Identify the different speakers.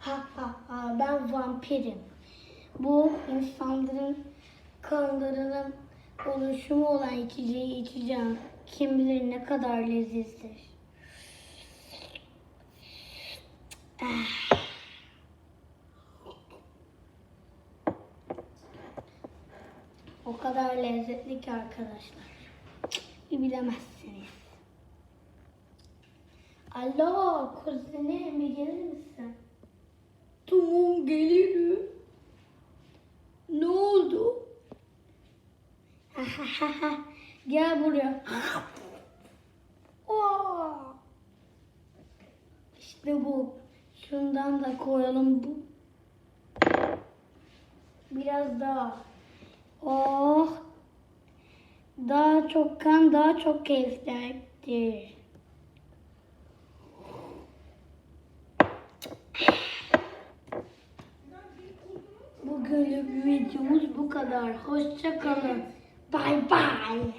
Speaker 1: Ha ha ha ben vampirim. Bu insanların kanlarının oluşumu olan içeceği içeceğim. Kim bilir ne kadar lezzetlidir. Ah. O kadar lezzetli ki arkadaşlar. Bilemezsiniz. Alo kuzenim gelir gelirim. Ne oldu? Gel buraya. Oo. İşte bu. Şundan da koyalım bu. Biraz daha. Oh. Daha çok kan, daha çok keyiflidir. Bugünlük videomuz bu kadar. Hoşça kalın. Bay bay.